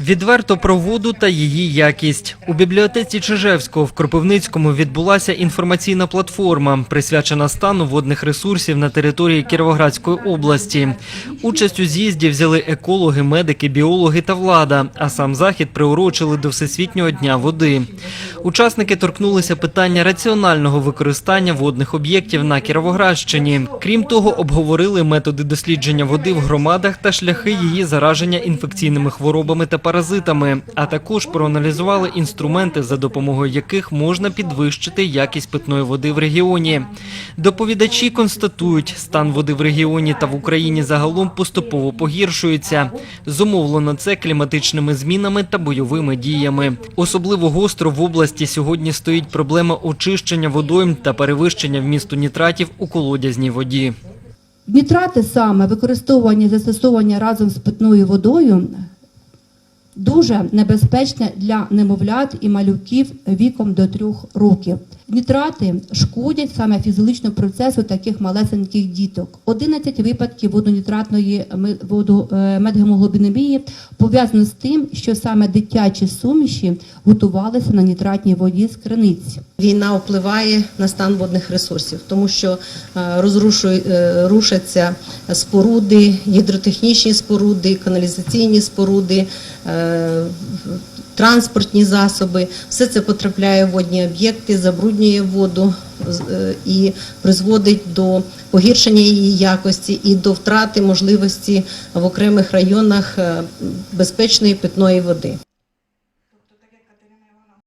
Відверто про воду та її якість у бібліотеці Чижевського в Кропивницькому відбулася інформаційна платформа, присвячена стану водних ресурсів на території Кіровоградської області. Участь у з'їзді взяли екологи, медики, біологи та влада. А сам захід приурочили до Всесвітнього дня води. Учасники торкнулися питання раціонального використання водних об'єктів на Кіровоградщині. Крім того, обговорили методи дослідження води в громадах та шляхи її зараження інфекційними хворобами та паразитами, а також проаналізували інструменти, за допомогою яких можна підвищити якість питної води в регіоні. Доповідачі констатують, стан води в регіоні та в Україні загалом поступово погіршується. Зумовлено це кліматичними змінами та бойовими діями. Особливо гостро в області сьогодні стоїть проблема очищення водойм та перевищення вмісту нітратів у колодязній воді. Нітрати саме використовування і застосовування разом з питною водою дуже небезпечне для немовлят і малюків віком до трьох років. Нітрати шкодять саме фізіологічному процесу таких малесеньких діток. 11 випадків водонітратної воду- е, медгемоглобінемії пов'язано з тим, що саме дитячі суміші готувалися на нітратній воді з криниць. Війна впливає на стан водних ресурсів, тому що е, е, рушаться споруди, гідротехнічні споруди, каналізаційні споруди, е, транспортні засоби. Все це потрапляє в водні об'єкти, забруднює воду е, і призводить до погіршення її якості і до втрати можливості в окремих районах е, безпечної питної води.